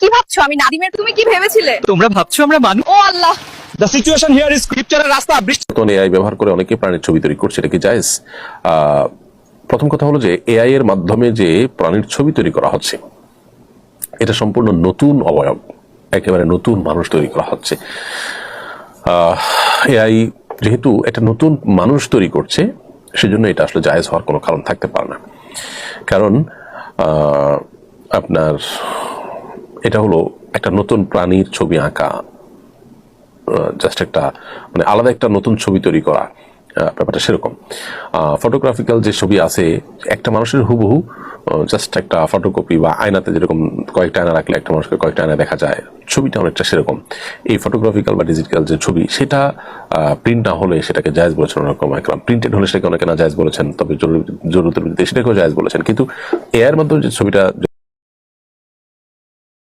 কি ভাবছ? আমি নাদিমের তুমি কি ভেবেছিলে? তোমরা ভাবছ আমরা মানুষ? ও আল্লাহ। দ্য সিচুয়েশন হিয়ার ইজ স্ক্রিপচারের রাস্তা বৃষ্টি বর্তমানে এআই ব্যবহার করে অনেকে প্রাণীর ছবি তৈরি করছে এটা কি জায়েজ? প্রথম কথা হলো যে এআই এর মাধ্যমে যে প্রাণীর ছবি তৈরি করা হচ্ছে এটা সম্পূর্ণ নতুন অবয়ব একেবারে নতুন মানুষ তৈরি করা হচ্ছে। এআই যেহেতু একটা নতুন মানুষ তৈরি করছে সেজন্য এটা আসলে জায়েজ হওয়ার কোনো কারণ থাকতে পারে না। কারণ আহ, আপনার এটা হলো একটা নতুন প্রাণীর ছবি আঁকা। জাস্ট একটা মানে আলাদা একটা নতুন ছবি তৈরি করা ব্যাপারটা সেরকম। ফটোগ্রাফিক্যাল যে ছবি আছে, একটা মানুষের হুবহু জাস্ট একটা ফটোকপি বা আয়নাতে যেরকম কয়েকটা আয়না রাখলে একটা মানুষকে কয়েকটা আয়না দেখা যায়, ছবিটা অনেকটা সেরকম। এই ফটোগ্রাফিক্যাল বা ডিজিটাল যে ছবি, সেটা প্রিন্ট না হলে সেটাকে জায়জ বলেছেন ওরকম একরাম প্রিন্টেড হলে সেটাকে অনেকে না জায়জ বলেছেন, তবে জরুরি- জরুরি সেটাকেও জায়জ বলেছেন। কিন্তু এআইয়ের মাধ্যমে যে ছবিটা